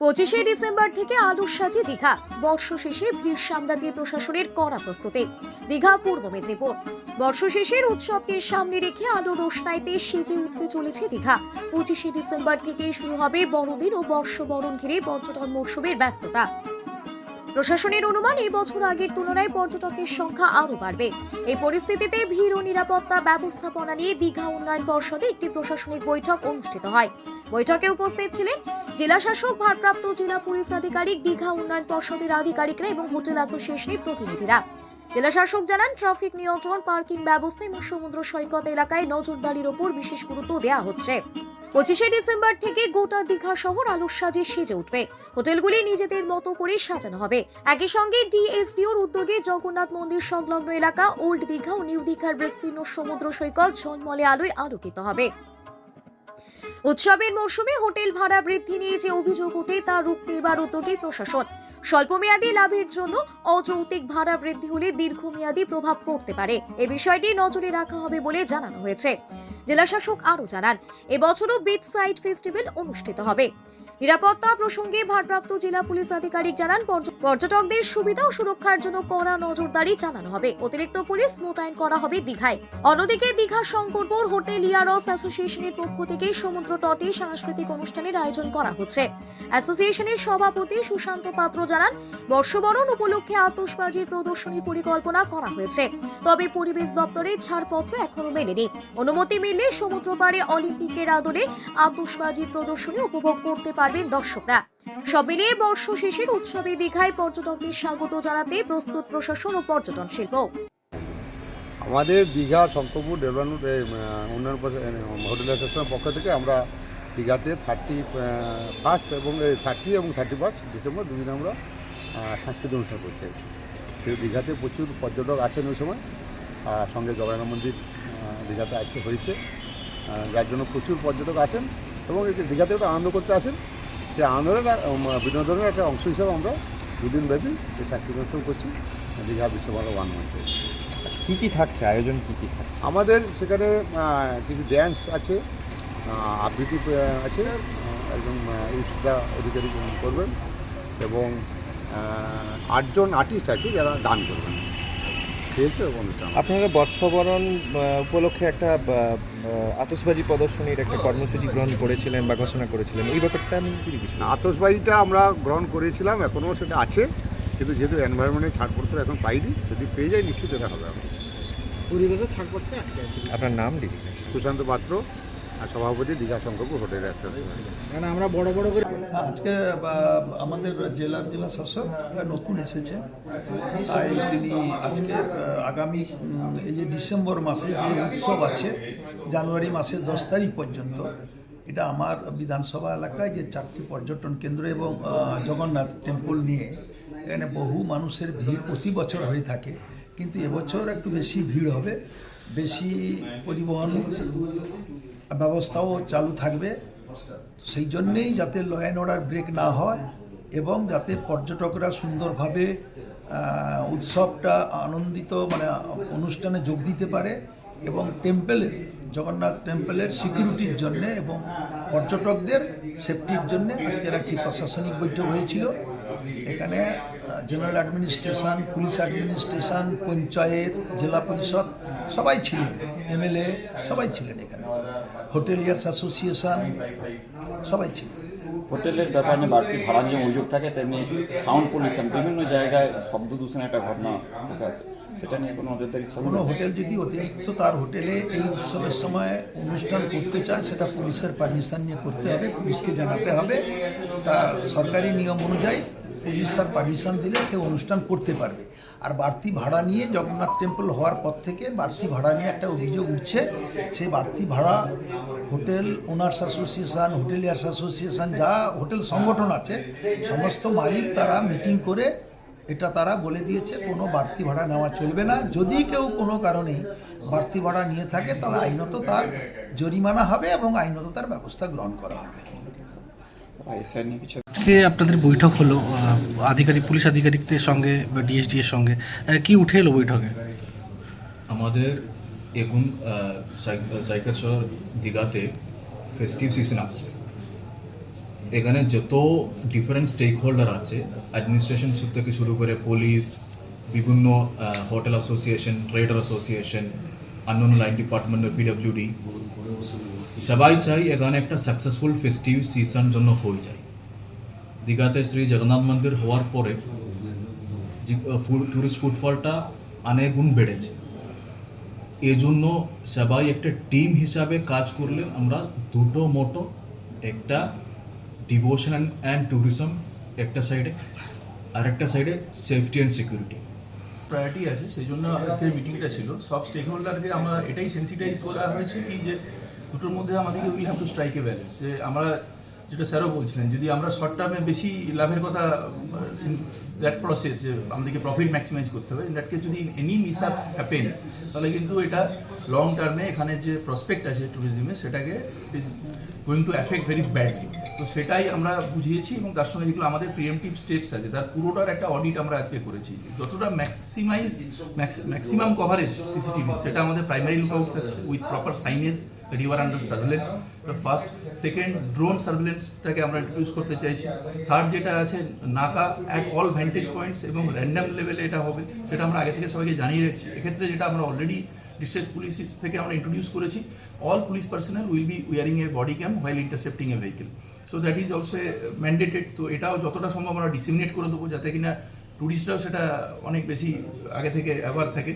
পঁচিশে ডিসেম্বর থেকে আলুর সাজে দীঘা। বর্ষ শেষে ভিড় সামলাতে প্রশাসনের কড়া প্রস্তুতি। দীঘা, পূর্ব মেদিনীপুর। বর্ষ শেষের উৎসবকে সামনে রেখে আলো রোশনাইতে সেজে উঠতে চলেছে দীঘা। পঁচিশে ডিসেম্বর থেকে শুরু হবে বড়দিন ও বর্ষবরণ ঘিরে পর্যটন মরশুমের ব্যস্ততা। প্রশাসনের অনুমান এই বছর আগের তুলনায় পর্যটকের সংখ্যা আরও বাড়বে। এই পরিস্থিতিতে ভিড় ও নিরাপত্তা ব্যবস্থাপনা নিয়ে দীঘা উন্নয়ন পর্ষদে একটি প্রশাসনিক বৈঠক অনুষ্ঠিত হয়। বৈঠকে উপস্থিত ছিলেন জেলা শাসক, ভারপ্রাপ্ত জেলা পুলিশ আধিকারিক, দীঘা উন্নয়ন পর্ষদের আধিকারিকরা এবং হোটেল অ্যাসোসিয়েশনের প্রতিনিধিরা। জেলা শাসক জানান, ট্রাফিক নিয়ন্ত্রণ, পার্কিং ব্যবস্থা এবং সমুদ্র সৈকত এলাকায় নজরদারির ওপর বিশেষ গুরুত্ব দেওয়া হচ্ছে। পঁচিশে ডিসেম্বর থেকে গোটা দীঘা শহর আলোর সাজে সেজে উঠবে। হোটেলগুলি নিজেদের মতো করে সাজানো হবে। একই সঙ্গে ডিএসডিওর উদ্যোগে জগন্নাথ মন্দির সংলগ্ন এলাকা, ওল্ড দীঘা ও নিউ দীঘার বিস্তীর্ণ সমুদ্র সৈকত ঝলমলে আলোয় আলোকিত হবে। উৎসবের মরশুমে হোটেল ভাড়া বৃদ্ধি নিয়ে যে অভিযোগ ওঠে, তা রুখতে এবার উদ্যোগী প্রশাসন। স্বল্পমেয়াদী লাভের জন্য অযৌক্তিক ভাড়া বৃদ্ধি হলে দীর্ঘমেয়াদী প্রভাব পড়তে পারে। এ বিষয়টি নজরে রাখা হবে বলে জানানো হয়েছে। জেলাশাসক আরও জানান এবছরও বিচ সাইড ফেস্টিভ্যাল অনুষ্ঠিত হবে। নিরাপত্তা প্রসঙ্গে ভারপ্রাপ্ত জেলা পুলিশ আধিকারিক জানান পর্যটকদের সুবিধা ও সুরক্ষার জন্য কড়া নজরদারি চালানো হবে। অতিরিক্ত পুলিশ মোতায়েন করা হবে দীঘায়। অন্যদিকে দীঘা শঙ্করপুর হোটেল ইয়ারস অ্যাসোসিয়েশনের পক্ষ থেকে সমুদ্র তটে সাংস্কৃতিক অনুষ্ঠানের আয়োজন করা হচ্ছে। অ্যাসোসিয়েশনের সভাপতি সুশান্ত পাত্র জানান, বর্ষবরণ উপলক্ষে আতশবাজির প্রদর্শনীর পরিকল্পনা করা হয়েছে। তবে পরিবেশ দপ্তরের ছাড়পত্র এখনও মেলেনি। অনুমতি মিললে সমুদ্র পাড়ে অলিম্পিকের আদলে আতশবাজির প্রদর্শনী উপভোগ করতে পারবেন দর্শকরা। সব মিলিয়ে বর্ষ শেষের উৎসবে দীঘায় পর্যটকদের স্বাগত জানাতে প্রস্তুত প্রশাসন ও পর্যটন শিল্প। আমাদের দীঘা শঙ্করপুর ডেভেলপমেন্ট উন্নয়ন হোটেল অ্যাসোসিয়েশনের পক্ষ থেকে আমরা দীঘাতে থার্টি ফার্স্ট এবং থার্টি এবং থার্টি ফার্স্ট ডিসেম্বর দুদিন আমরা সাংস্কৃতিক অনুষ্ঠান করছি। দীঘাতে প্রচুর পর্যটক আসেন ওই সময়। আর সঙ্গে জগন্নাথ মন্দির দীঘাতে আছে, হয়েছে। যার জন্য প্রচুর পর্যটক আসেন এবং দীঘাতে একটা আনন্দ করতে আসেন। সেই আনন্দের বিনোদনের একটা অংশ হিসেবে আমরা দুদিন ব্যাপী এই সাংস্কৃতিক অনুষ্ঠান করছি। দীঘা বিশ্বভারত ওয়ান মঞ্চে আচ্ছা কী কী থাকছে? আয়োজন কী কী থাকছে? আমাদের সেখানে কিছু ড্যান্স আছে আবৃত্তি আছে। একজন ইউসুদা অধিকারী করবেন। এবং আটজন আর্টিস্ট আছে যারা গান করবেন। আপনারা বর্ষবরণ উপলক্ষে একটা আহ, প্রদর্শনীর একটা কর্মসূচি গ্রহণ করেছিলেন বা ঘোষণা করেছিলেন। এই ব্যাপারটা আমি যদি কিছু আতসবাজিটা আমরা গ্রহণ করেছিলাম এখনও সেটা আছে। কিন্তু যেহেতু এনভায়রনমেন্টের ছাড়পত্র এখন পাইনি যদি পেয়ে যাই নিশ্চিত এটা হবে। পরিবেশের ছাড়পত্র আটকে আছে। আপনার নাম ডিজিটাল সুশান্ত পাত্র। আর সভাপতি দীঘা শঙ্করপুর হোটেল রেস্টুরেন্ট মানে আমরা বড় বড় করে আজকে আমাদের জেলার জেলা শাসক নতুন এসেছেন। তাই তিনি আজকে আগামী এই যে ডিসেম্বর মাসে যে উৎসব আছে জানুয়ারি মাসের দশ তারিখ পর্যন্ত এটা আমার বিধানসভা এলাকায় যে চারটি পর্যটন কেন্দ্র এবং জগন্নাথ টেম্পল নিয়ে এখানে বহু মানুষের ভিড় প্রতি বছর হয়ে থাকে। কিন্তু এবছর একটু বেশি ভিড় হবে। বেশি পরিবহন ব্যবস্থাও চালু থাকবে। সেই জন্যেই যাতে ল অ্যান্ড অর্ডার ব্রেক না হয় এবং যাতে পর্যটকরা সুন্দরভাবে উৎসবটা আনন্দিত মানে অনুষ্ঠানে যোগ দিতে পারে এবং টেম্পেলের জগন্নাথ টেম্পেলের সিকিউরিটির জন্য এবং পর্যটকদের সেফটির জন্য আজকের একটি প্রশাসনিক বৈঠক হয়েছিল। এখানে general administration police administration panchayat, জেলা পরিষদ সবাই ছিলেন এমএলএ সবাই ছিলেন এখানে। হোটেলিয়ার্স অ্যাসোসিয়েশন সবাই ছিলেন হোটেলের ব্যাপার বাড়তি ভাড়া নিয়ে অভিযোগ থাকে তেমনি সাউন্ড পলিউশন বিভিন্ন জায়গায় শব্দ দূষণের একটা ঘটনা ঘটে আসে সেটা নিয়ে কোনো নজরদারি ছিল কোনো হোটেল যদি অতিরিক্ত তার হোটেলে এই উৎসবের সময় অনুষ্ঠান করতে চায় সেটা পুলিশের পারমিশন নিয়ে করতে হবে পুলিশকে জানাতে হবে। তার সরকারি নিয়ম অনুযায়ী পুলিশ তার পারমিশন দিলে সে অনুষ্ঠান করতে পারবে। আর বাড়তি ভাড়া নিয়ে জগন্নাথ টেম্পল হওয়ার পর থেকে বাড়তি ভাড়া নিয়ে একটা অভিযোগ উঠছে। সেই বাড়তি ভাড়া hotel owners association hoteliers association যা হোটেল সংগঠন আছে সমস্ত মালিক তারা মিটিং করে এটা তারা বলে দিয়েছে কোনো বাড়তি ভাড়া নেওয়া চলবে না। যদি কেউ কোনো কারণে বাড়তি ভাড়া নিয়ে থাকে তাহলে আইনত তার জরিমানা হবে এবং আইনত তার ব্যবস্থা গ্রহণ করা হবে। আজকে আপনাদের বৈঠক হলো। আধিকারিক, পুলিশ আধিকারিকদের সঙ্গে বা ডিএসডি এর সঙ্গে কি উঠে এলো বৈঠকে? আমাদের এখন সাইকেশ্বর দীঘাতে ফেস্টিভ সিজন আসছে। এখানে যত ডিফারেন্ট স্টেক হোল্ডার আছে অ্যাডমিনিস্ট্রেশন সূত্র থেকে শুরু করে পুলিশ বিভিন্ন হোটেল অ্যাসোসিয়েশন ট্রেডার অ্যাসোসিয়েশন অন্যান্য লাইন ডিপার্টমেন্ট পিডব্লিউডি সবাই চাই এখানে একটা সাকসেসফুল ফেস্টিভ সিজন জন্য হয়ে যায়। দীঘাতে শ্রী জগন্নাথ মন্দির হওয়ার পরে টুরিস্ট ফুটফলটা অনেক গুণ বেড়েছে। এজন্য সবাই একটা টিম হিসাবে কাজ করলে আমরা দুটো মোটো একটা ডিভোশন অ্যান্ড ট্যুরিজম একটা সাইডে আর একটা সাইডে সেফটি অ্যান্ড সিকিউরিটি প্রায়োরিটি আছে সেই জন্য আজকের মিটিংটা ছিল, সব স্টেক হোল্ডারকে আমরা এটাই সেন্সিটাইজ করা হয়েছে কি যে, দুটোর মধ্যে আমাদেরকে will have to strike a balance যে আমরা যেটা স্যারও বলছিলেন, যদি আমরা শর্ট টার্মে বেশি লাভের কথা দ্যাট প্রসেস যে আমাদেরকে প্রফিট ম্যাক্সিমাইজ করতে হবে ইন দ্যাট কেস যদি এনি মিস আপ হ্যাপেন্স তাহলে কিন্তু এটা লং টার্মে এখানে যে প্রসপেক্ট আছে ট্যুরিজমে সেটাকে is going to affect very badly তো সেটাই আমরা বুঝিয়েছি এবং তার সঙ্গে যেগুলো আমাদের প্রিএমটিভ স্টেপস আছে, তার পুরোটার একটা অডিট আমরা আজকে করেছি। যতটা ম্যাক্সিমাইজ ম্যাক্সিমাম কভারেজ সিসিটিভি সেটা আমাদের primary look out with proper signage you are under surveillance, the first. সার্ভেলেন্সটাকে আমরা ইন্ট্রোডিউস করতে চাইছি। থার্ড যেটা আছে, naka at all vantage points এবং র্যান্ডাম লেভেলে এটা হবে, সেটা আমরা আগে থেকে সবাইকে জানিয়ে রাখছি। এক্ষেত্রে যেটা আমরা অলরেডি ডিস্ট্রিক্ট পুলিশ থেকে আমরা ইন্ট্রোডিউস করেছি all police personnel will be wearing a body cam while intercepting a vehicle so that is also mandated তো এটাও যতটা সম্ভব আমরা ডিসিমিনেট করে দেবো, যাতে কিনা টুরিস্টরাও সেটা অনেক বেশি আগে থেকে অ্যাওয়ার থাকে।